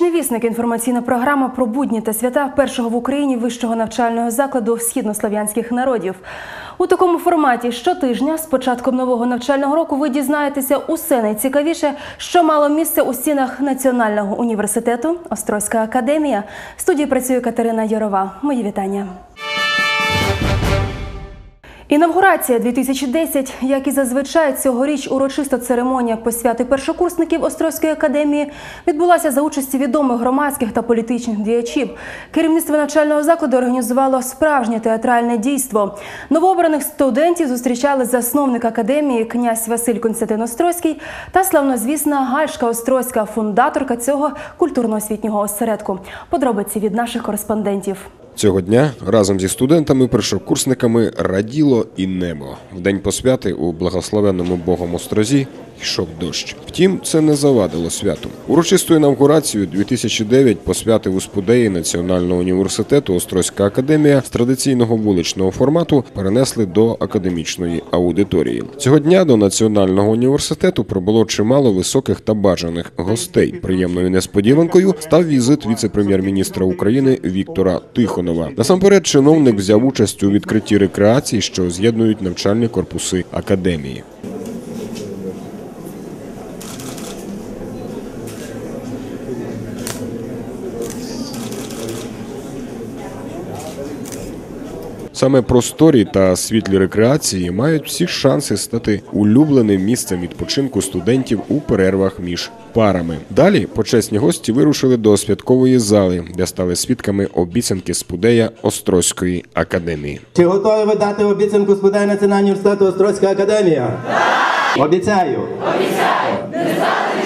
Академічний вісник. Інформаційна програма про будні та свята першого в Україні вищого навчального закладу східнослов'янських народів. У такому форматі щотижня з початком нового навчального року ви дізнаєтеся усе найцікавіше, що мало місце у стінах Національного університету Острозька академія. В студії працює Катерина Ярова. Мої вітання. Інавгурація 2010, як і зазвичай, цьогоріч урочиста церемонія посвяти першокурсників Острозької академії відбулася за участі відомих громадських та політичних діячів. Керівництво навчального закладу організувало справжнє театральне дійство. Новообраних студентів зустрічали засновник академії князь Василь Константин Острозький та славнозвісна Гальшка Острозька, фундаторка цього культурно-освітнього осередку. Подробиці від наших кореспондентів. Цього дня разом зі студентами, першокурсниками раділо і небо. В день посвяти у благословенному Богом острозі йшов дощ. Втім, це не завадило святу. Урочисту інавгурацію 2009 посвятив у спудеї Національного університету Острозька академія з традиційного вуличного формату перенесли до академічної аудиторії. Цього дня до Національного університету прибуло чимало високих та бажаних гостей. Приємною несподіванкою став візит віце-прем'єр-міністра України Віктора Тихонова. Насамперед, чиновник взяв участь у відкритті рекреацій, що з'єднують навчальні корпуси академії. Саме просторі та світлі рекреації мають всі шанси стати улюбленим місцем відпочинку студентів у перервах між парами. Далі почесні гості вирушили до святкової зали, де стали свідками обіцянки спудея Острозької академії. Чи готові ви дати обіцянку сподай Національного університету Острозька академія? Так! Обіцяю. Обіцяю. Не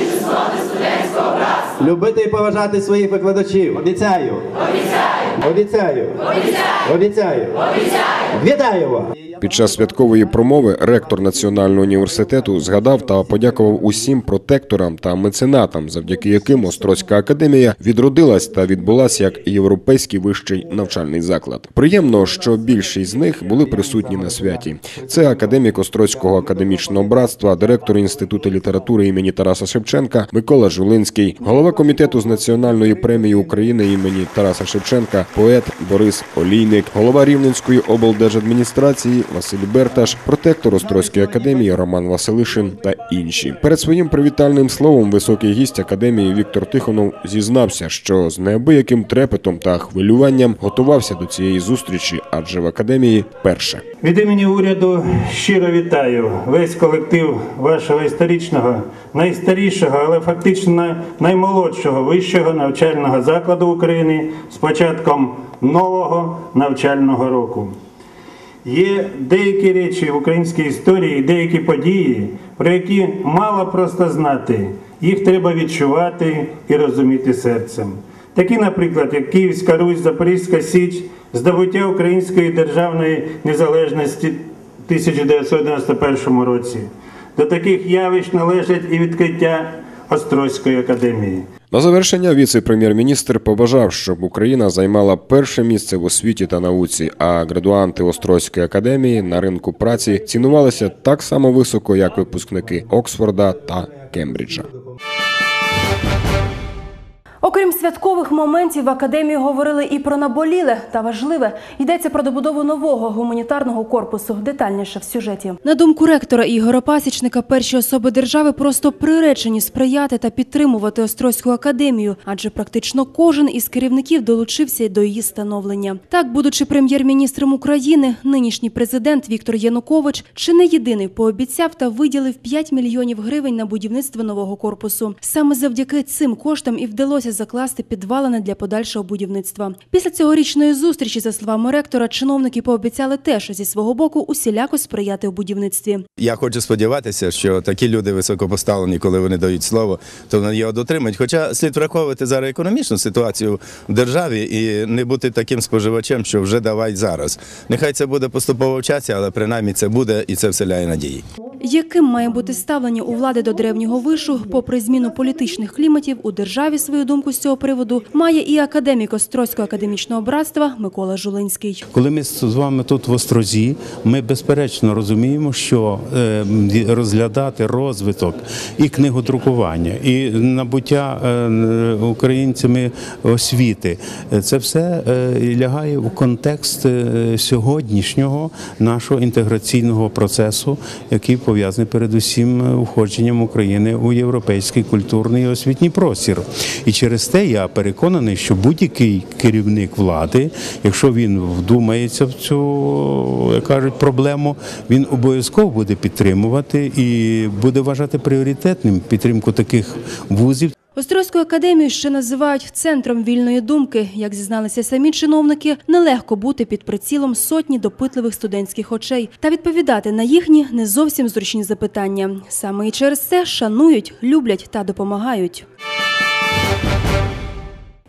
число студентського братства. Любити і поважати своїх викладачів. Обіцяю. Обіцяю. Обіцяю. Обіцяю. Обіцяю. Обіцяю. Вітаю вас. Під час святкової промови ректор Національного університету згадав та подякував усім протекторам та меценатам, завдяки яким Острозька академія відродилась та відбулась як європейський вищий навчальний заклад. Приємно, що більшість з них були присутні на святі. Це академік Острозького академічного братства, директор інституту літератури імені Тараса Шевченка Микола Жулинський, голова комітету з національної премії України імені Тараса Шевченка, поет Борис Олійник, голова Рівненської облдержадміністрації Василь Берташ, протектор Острозької академії Роман Василишин та інші. Перед своїм привітальним словом високий гість академії Віктор Тихонов зізнався, що з неабияким трепетом та хвилюванням готувався до цієї зустрічі, адже в академії перше. Від імені уряду щиро вітаю весь колектив вашого історичного, найстарішого, але фактично наймолодшого вищого навчального закладу України з початком нового навчального року. Є деякі речі в українській історії, деякі події, про які мало просто знати. Їх треба відчувати і розуміти серцем. Такі, наприклад, як Київська Русь, Запорізька Січ, здобуття української державної незалежності в 1991 році. До таких явищ належать і відкриття Острозької академії. На завершення віце-прем'єр-міністр побажав, щоб Україна займала перше місце в освіті та науці, а градуанти Острозької академії на ринку праці цінувалися так само високо, як випускники Оксфорда та Кембриджа. Окрім святкових моментів, в академії говорили і про наболіле та важливе. Йдеться про добудову нового гуманітарного корпусу. Детальніше в сюжеті. На думку ректора Ігора Пасічника, перші особи держави просто приречені сприяти та підтримувати Острозьку академію, адже практично кожен із керівників долучився до її становлення. Так, будучи прем'єр-міністром України, нинішній президент Віктор Янукович чи не єдиний пообіцяв та виділив 5 мільйонів гривень на будівництво нового корпусу. Саме завдяки цим коштам і вдалося закласти підвалини для подальшого будівництва. Після цьогорічної зустрічі, за словами ректора, чиновники пообіцяли теж зі свого боку усіляко сприяти у будівництві. Я хочу сподіватися, що такі люди високопоставлені, коли вони дають слово, то вони його дотримують. Хоча слід враховувати зараз економічну ситуацію в державі і не бути таким споживачем, що вже давай зараз. Нехай це буде поступово в часі, але принаймні це буде і це вселяє надії. Яким має бути ставлення у влади до древнього вишу, попри зміну політичних кліматів у державі свою думку думку з цього приводу має і академік Острозького академічного братства Микола Жулинський. Коли ми з вами тут в Острозі, ми безперечно розуміємо, що е, розглядати розвиток і книгодрукування, і набуття е, українцями освіти, е, це все лягає у контекст сьогоднішнього нашого інтеграційного процесу, який пов'язаний передусім входженням України у європейський культурний і освітній простір. І через те я переконаний, що будь-який керівник влади, якщо він вдумається в цю як кажуть проблему, він обов'язково буде підтримувати і буде вважати пріоритетним підтримку таких вузів. Острозьку академію ще називають центром вільної думки. Як зізналися самі чиновники, нелегко бути під прицілом сотні допитливих студентських очей та відповідати на їхні не зовсім зручні запитання. Саме і через це шанують, люблять та допомагають.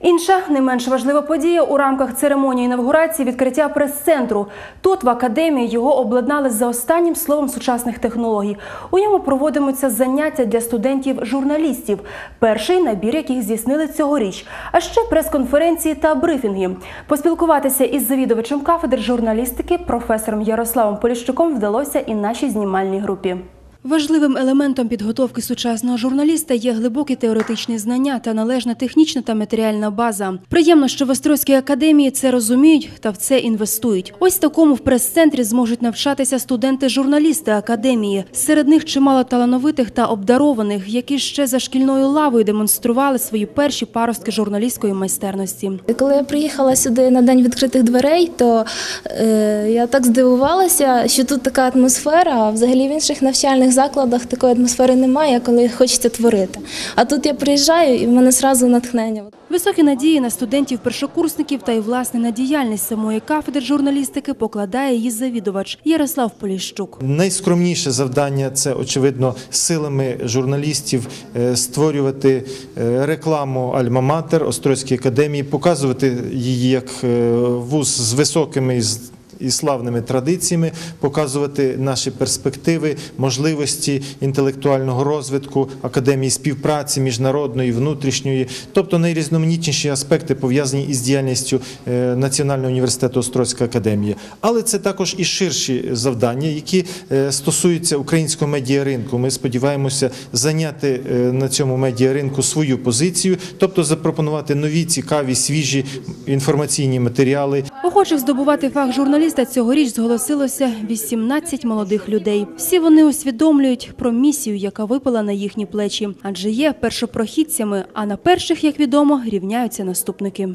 Інша не менш важлива подія у рамках церемонії інавгурації відкриття прес-центру. Тут в академії його обладнали за останнім словом сучасних технологій. У ньому проводимуться заняття для студентів-журналістів. Перший набір яких здійснили цьогоріч. А ще прес-конференції та брифінги. Поспілкуватися із завідувачем кафедри журналістики професором Ярославом Поліщуком вдалося і нашій знімальній групі. Важливим елементом підготовки сучасного журналіста є глибокі теоретичні знання та належна технічна та матеріальна база. Приємно, що в Острозькій академії це розуміють та в це інвестують. Ось такому в прес-центрі зможуть навчатися студенти-журналісти академії. Серед них чимало талановитих та обдарованих, які ще за шкільною лавою демонстрували свої перші паростки журналістської майстерності. Коли я приїхала сюди на день відкритих дверей, то е, я так здивувалася, що тут така атмосфера. Взагалі в інших навчальних закладах такої атмосфери немає, коли хочеться творити. А тут я приїжджаю і в мене зразу натхнення. Високі надії на студентів-першокурсників та й власне на діяльність самої кафедри журналістики покладає її завідувач Ярослав Поліщук. Найскромніше завдання це очевидно силами журналістів е, створювати е, рекламу Альма-Матер Острозької академії, показувати її як е, вуз з високими з- і славними традиціями, показувати наші перспективи, можливості інтелектуального розвитку, академії співпраці міжнародної, внутрішньої, тобто найрізноманітніші аспекти пов'язані із діяльністю е, Національного університету Острозька академія. Але це також і ширші завдання, які е, стосуються українського медіаринку. Ми сподіваємося зайняти е, на цьому медіаринку свою позицію, тобто запропонувати нові, цікаві, свіжі інформаційні матеріали, Охочих здобувати фах журналіста цьогоріч зголосилося 18 молодих людей. Всі вони усвідомлюють про місію, яка випала на їхні плечі, адже є першопрохідцями, а на перших, як відомо, рівняються наступники.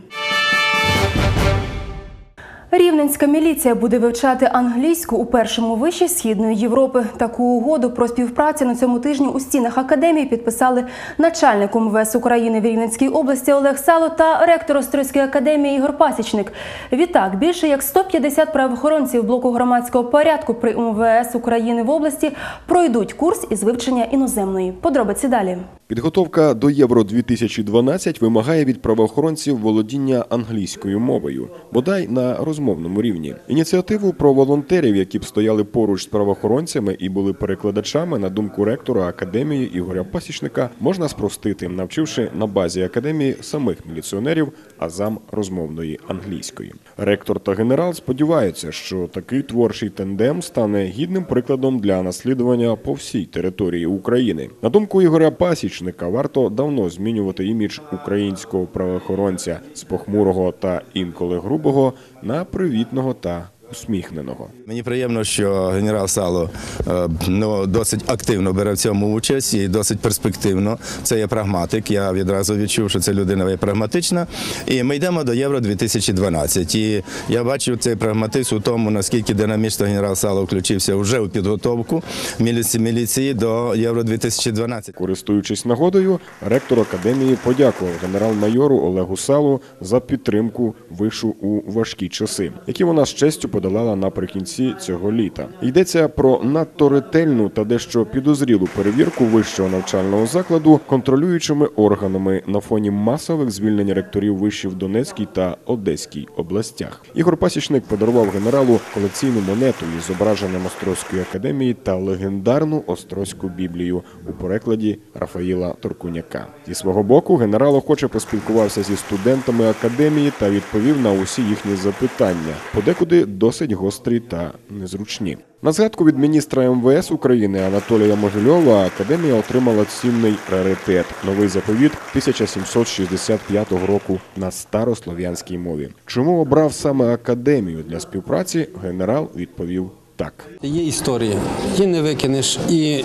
Рівненська міліція буде вивчати англійську у першому виші східної Європи. Таку угоду про співпрацю на цьому тижні у стінах академії підписали начальник УМВС України в Рівненській області Олег Сало та ректор Острозької академії Ігор Пасічник. Відтак більше як 150 правоохоронців блоку громадського порядку при УМВС України в області пройдуть курс із вивчення іноземної. Подробиці далі. Підготовка до Євро 2012 вимагає від правоохоронців володіння англійською мовою, бодай на розмовному рівні. Ініціативу про волонтерів, які б стояли поруч з правоохоронцями і були перекладачами, на думку ректора академії Ігоря Пасічника, можна спростити, навчивши на базі академії самих міліціонерів азам розмовної англійської. Ректор та генерал сподіваються, що такий творчий тендем стане гідним прикладом для наслідування по всій території України. На думку Ігоря Пасічника, варто давно змінювати імідж українського правоохоронця з похмурого та інколи грубого на привітного та усміхненого. Мені приємно, що генерал Сало е, ну, досить активно бере в цьому участь і досить перспективно. Це є прагматик. Я відразу відчув, що це людина є прагматична. І ми йдемо до Євро 2012. І я бачу цей прагматизм у тому, наскільки динамічно генерал Сало включився вже у підготовку міліції, міліції до Євро 2012. Користуючись нагодою, ректор академії подякував генерал-майору Олегу Салу за підтримку вишу у важкі часи, які вона з честю подолала наприкінці цього літа. Йдеться про надто ретельну та дещо підозрілу перевірку вищого навчального закладу контролюючими органами на фоні масових звільнень ректорів вишів Донецькій та Одеській областях. Ігор Пасічник подарував генералу колекційну монету із зображенням Острозької академії та легендарну Острозьку біблію у перекладі Рафаїла Торкуняка. Зі свого боку, генерал охоче поспілкувався зі студентами академії та відповів на усі їхні запитання, подекуди досить гострі та незручні. На згадку від міністра МВС України Анатолія Могильова академія отримала цінний раритет новий заповіт 1765 року на старослов'янській мові. Чому обрав саме академію для співпраці? Генерал відповів так. Є історія, її не викинеш. І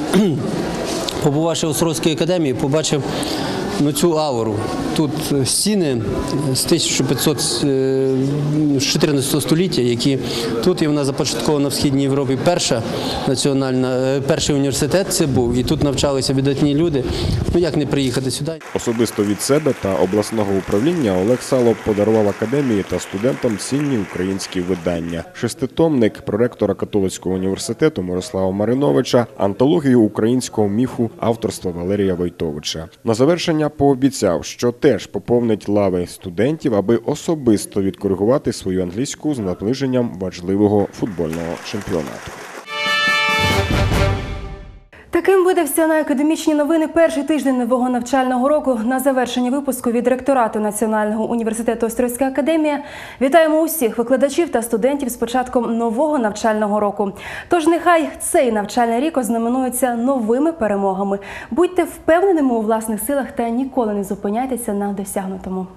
побувавши в Острозькій академії, побачив ну, цю ауру. Тут е, стіни з 1500 е, з 14 століття, які тут і вона започаткована в Східній Європі. Перша національна, е, перший університет це був. І тут навчалися видатні люди. Ну як не приїхати сюди? Особисто від себе та обласного управління Олег Сало подарував академії та студентам цінні українські видання. Шеститомник проректора католицького університету Мирослава Мариновича, антологію українського міфу авторства Валерія Войтовича. На завершення пообіцяв, що теж поповнить лави студентів, аби особисто відкоригувати свою англійську з наближенням важливого футбольного чемпіонату. Таким видався на академічні новини перший тиждень нового навчального року. На завершення випуску від ректорату Національного університету Острозька академія вітаємо усіх викладачів та студентів з початком нового навчального року. Тож нехай цей навчальний рік ознаменується новими перемогами. Будьте впевненими у власних силах та ніколи не зупиняйтеся на досягнутому.